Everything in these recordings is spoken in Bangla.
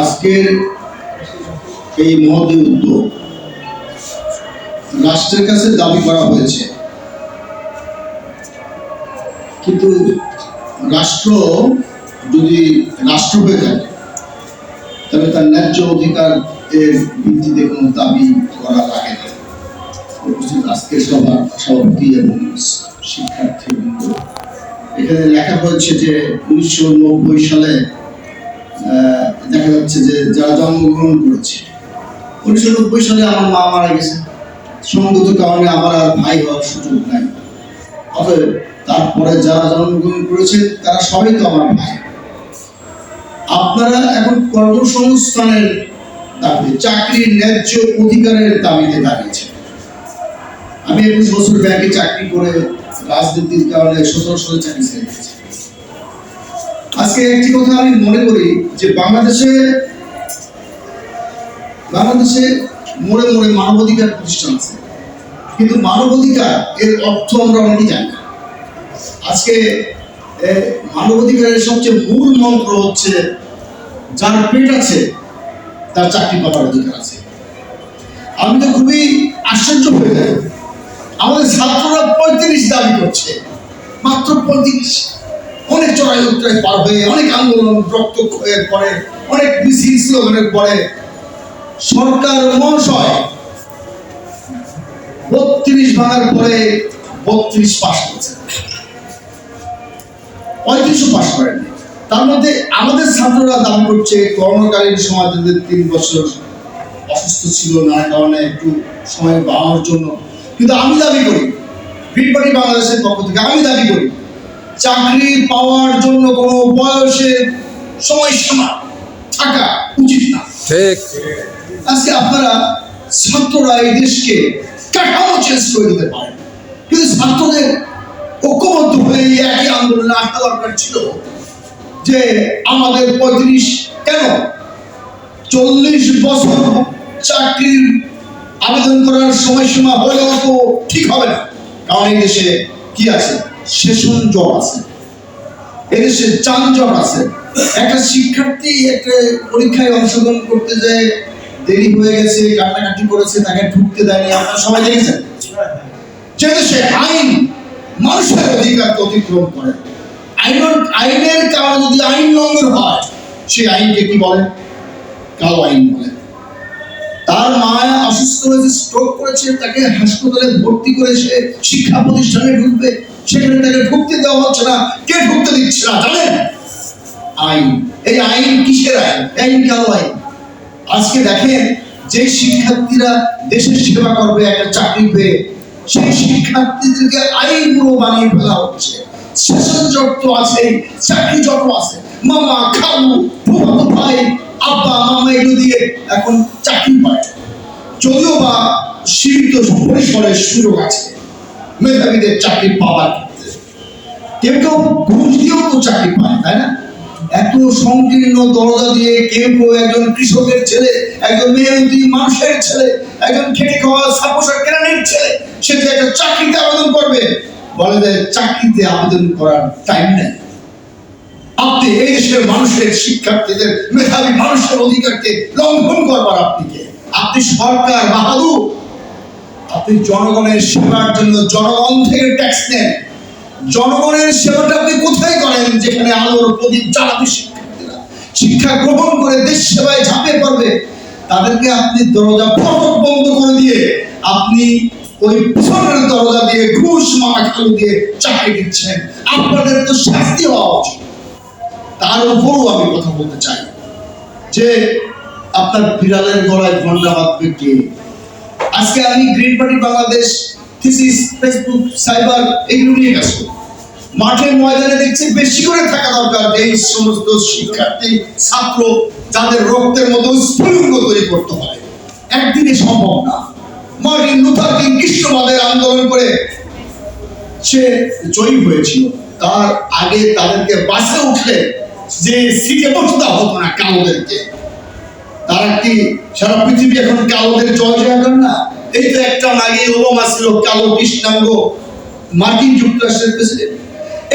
আজকের এই মহতী উদ্যোগ রাষ্ট্রের কাছে দাবি করা হয়েছে। কিন্তু রাষ্ট্র যদি রাষ্ট্র হয়ে থাকে তবে তার ন্যায্য অধিকার এর ভিত্তিতে কোনো দাবি করা লাগে না। আজকের সভা, সভাপতি এবং শিক্ষার্থী এখানে লেখা হয়েছে যে উনিশশো নব্বই সালে দেখা যাচ্ছে যে যারা জন্মগ্রহণ করেছে। উনিশশো নব্বই সালে আমার মা মারা গেছে। সঙ্গত কারণে আমার আর ভাই হওয়ার সুযোগ নাই। অতএব তারপরে যারা জন্মগ্রহণ করেছে, তারা সবাই তো আমার ভাই। আপনারা এখন কর্মসংস্থানের দাবিতে, চাকরির ন্যায্য অধিকারের দাবিতে দাঁড়িয়েছে আমি একুশ বছর ব্যাংকে চাকরি করে রাজনীতির কারণে সতেরো সালে চাকরি ছেড়ে দিয়েছি। আজকে একটি কথা আমি মনে করি যে বাংলাদেশে বাংলাদেশে মোড়ে মোড়ে মানবাধিকার প্রতিষ্ঠান আছে। কিন্তু মানবাধিকার এর অর্থ আমরা অনেকেই জানি না। আজকে এ, মানবাধিকারের সবচেয়ে মূল মন্ত্র হচ্ছে যার পেট আছে তার চাকরি পাওয়ার অধিকার আছে। আমি তো খুবই আশ্চর্য হয়ে যাই আমাদের ছাত্ররা পঁয়ত্রিশ দাবি করছে মাত্র পঁয়ত্রিশ। অনেক চড়াই উত্তরাই পার হয়ে, অনেক আন্দোলন রক্ত পরে, অনেক মিছিল স্লোগানের পরে সরকার মহাশয় বত্রিশ ভাঙার পরে বত্রিশ পাশ করেছে। পঁয়ত্রিশও পাশ করেননি। তার মধ্যে আমাদের ছাত্ররা দাবি করছে, করোনাকালীন সময় তাদের তিন বছর অসুস্থ ছিল নানা কারণে একটু সময় বাড়ানোর জন্য। কিন্তু আমি দাবি করি পার্টি বাংলাদেশের পক্ষ থেকে আমি দাবি করি চাকরি পাওয়ার জন্য কোনো বয়সের সময়সীমা থাকা উচিত না। ঠিক। আজকে আপনারা ছাত্ররা এই দেশকে কাঠামো চেঞ্জ করে দিতে পারেন। কিন্তু ছাত্রদের ঐক্যবদ্ধ হয়ে এই একই আন্দোলনে আসা দরকার ছিল যে আমাদের পঁয়ত্রিশ কেন চল্লিশ বছর চাকরির আবেদন করার সময়সীমা হলেও তো ঠিক হবে না। কারণ এই দেশে কি আছে? সেশন জব আছে। এদেশে যানজট আছে। একটা শিক্ষার্থী একটা পরীক্ষায় অংশগ্রহণ করতে যায় দেরি হয়ে গেছে, কান্নাকাটি করেছে, তাকে ঢুকতে দেয়নি। আপনারা সবাই দেখেছেন? যে দেশে আইন, মানুষের অতিক্রম করে। আইন আইনের কারণে যদি আইন লঙ্ঘন হয় আইনকে কি বলে? কালো আইন বলে। তার মা অসুস্থ হয়েছে স্ট্রোক করেছে, তাকে হাসপাতালে ভর্তি করে সে শিক্ষা প্রতিষ্ঠানে ঢুকবে। সেখানে তাকে ঢুকতে দেওয়া হচ্ছে না। কে ঢুকতে দিচ্ছে না, জানেন? আইন। এই আইন কিসের আইন? আইন আইন? আজকে দেখেন, যে শিক্ষার্থীরা দেশের সেবা করবে, একটা চাকরি পেয়ে, সেই শিক্ষার্থীদেরকে আইন পুরো বানিয়ে ফেলা হচ্ছে। সেশন জট তো আছে, চাকরি জট আছে, মামা, খালু ভাই, আব্বা, মামা এগুলো দিয়ে এখন চাকরি পায়। যদিও বা সীমিত পরিসরে সুযোগ আছে। মেধাবীদের চাকরি পাওয়ার ক্ষেত্রে। কেউ কেউ ঘুষ দিয়েও তো চাকরি পায়, তাই না? এত সংকীর্ণ দরজা দিয়ে কেউ কেউ একজন কৃষকের ছেলে, একজন মেহনতি মানুষের ছেলে, একজন খেটে খাওয়া সাপোসার কেরানির ছেলে, সে যে একটা চাকরিতে আবেদন করবে, বলে যে চাকরিতে আবেদন করার টাইম নেই। আপনি এই দেশের মানুষের, শিক্ষার্থীদের, মেধাবী মানুষের অধিকারকে লঙ্ঘন করবার আপনি কে? আপনি সরকার, বাহাদুর আপনি জনগণের সেবার জন্য জনগণ থেকে ট্যাক্স নেন। জনগণের সেবাটা আপনি কোথায় করেন? যেখানে আলোর প্রদীপ জ্বালাবে শিক্ষার্থীরা। শিক্ষা গ্রহণ করে দেশ সেবায় ঝাঁপিয়ে পড়বে। তাদেরকে আপনি দরজা ফটক বন্ধ করে দিয়ে আপনি ওই পিছনের দরজা দিয়ে ঘুষ মামা দিয়ে চাকরি দিচ্ছেন। আপনাদের তো শাস্তি হওয়া উচিত। তার উপরও আমি কথা বলতে চাই যে আপনার বিড়ালের গলায় ঘণ্টা বাঁধবে কে? আজকে আমি green party Bangladesh thesis Facebook cyber এগুলো নিয়ে গেছো মাঠে ময়দানে দেখছি বেশি করে থাকা দরকার এই সমস্ত শিক্ষার্থী, ছাত্র, যাদের রক্তের মতো স্ফুলিঙ্গ তৈরি করতে হয়। একদিনে সম্ভব না। মার্টিন লুথার কিং কৃষ্ণবাদের আন্দোলন করে সে জয়ী হয়েছিল। তার আগে তাদেরকে বাসে উঠলে যে সিটে বসতে হতো না কালোদেরকে। তারা কি সারা পৃথিবী এখন কালোদের জয় করে এই তো একটা আগে ওবামা ছিল, কালো কৃষ্ণাঙ্গ, মার্কিন যুক্তরাষ্ট্রের প্রেসিডেন্ট,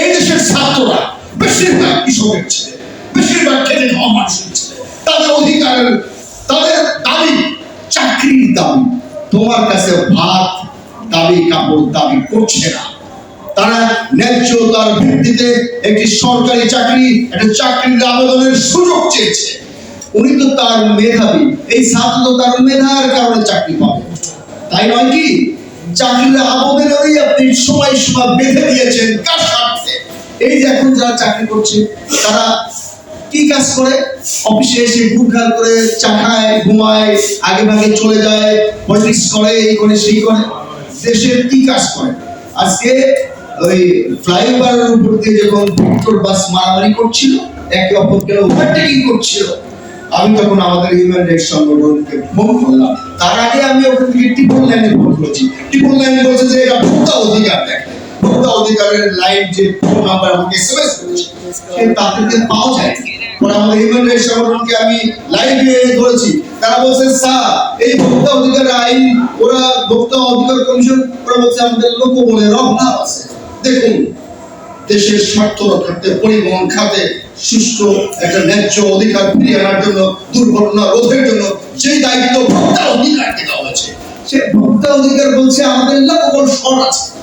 এই দেশের ছাত্ররা বেশিরভাগ কৃষকের ছেলে, বেশিরভাগ খেটে খাওয়া মানুষের ছেলে। তাদের অধিকারের, তাদের দাবি, চাকরির দাবি। তোমার কাছে ভাত, দাবি, কাপড় দাবি করছে না। তারা ন্যায্যতার ভিত্তিতে একটি সরকারি চাকরি, একটা চাকরির আবেদনের সুযোগ চেয়েছে। উনি তো তার মেধাবী। এই ছাত্র তার মেধার কারণে চাকরি পাবে। তাই নয় কি? চাকরির আবেদনেরই আপনি সময় সীমা বেঁধে দিয়েছেন, কার স্বার্থে? এই যে এখন যারা চাকরি করছে, তারা কি কাজ করে? অফিসে এসে ঘুরঘার করে চা খায়, ঘুমায়, আগে ভাগে চলে যায়, পলিটিক্স করে, এই করে, সেই করে। দেশের কি কাজ করে? আজকে ওই ফ্লাইওভারের উপর দিয়ে যখন ভিক্টর বাস মারামারি করছিল, একে অপরকে ওভারটেকিং করছিল, আমি তখন আমাদের হিউম্যান রাইটস সংগঠনকে ফোন করলাম। তার আগে করেছি। লাইন বলছে যে এটা ভোক্তা অধিকার ভোক্তা অধিকারের যে ফোন নাম্বার আমাকে এসএমএস করেছে, সে পাওয়া যায়। পরে আমাদের সংগঠনকে আমি ধরেছি। তারা স্যার, এই ভোক্তা অধিকার আইন, ওরা ভোক্তা অধিকার কমিশন, ওরা বলছে আমাদের লোক বলে আছে। দেখুন, দেশের স্বার্থ রক্ষার্থে, পরিবহন খাতে একটা ন্যায্য অধিকার ফিরিয়ে আনার জন্য, দুর্ঘটনা রোধের জন্য যে দায়িত্ব ভোক্তা অধিকারকে দেওয়া হয়েছে। সে ভোক্তা অধিকার বলছে আমাদের না ওপর শর্ট আছে।